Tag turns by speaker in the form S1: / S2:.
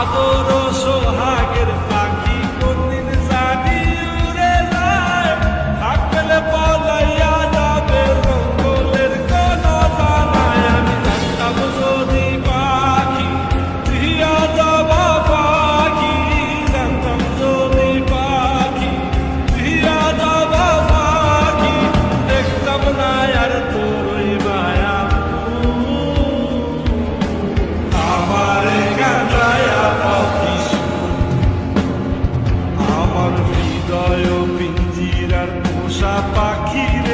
S1: 阿哥。Japaquira.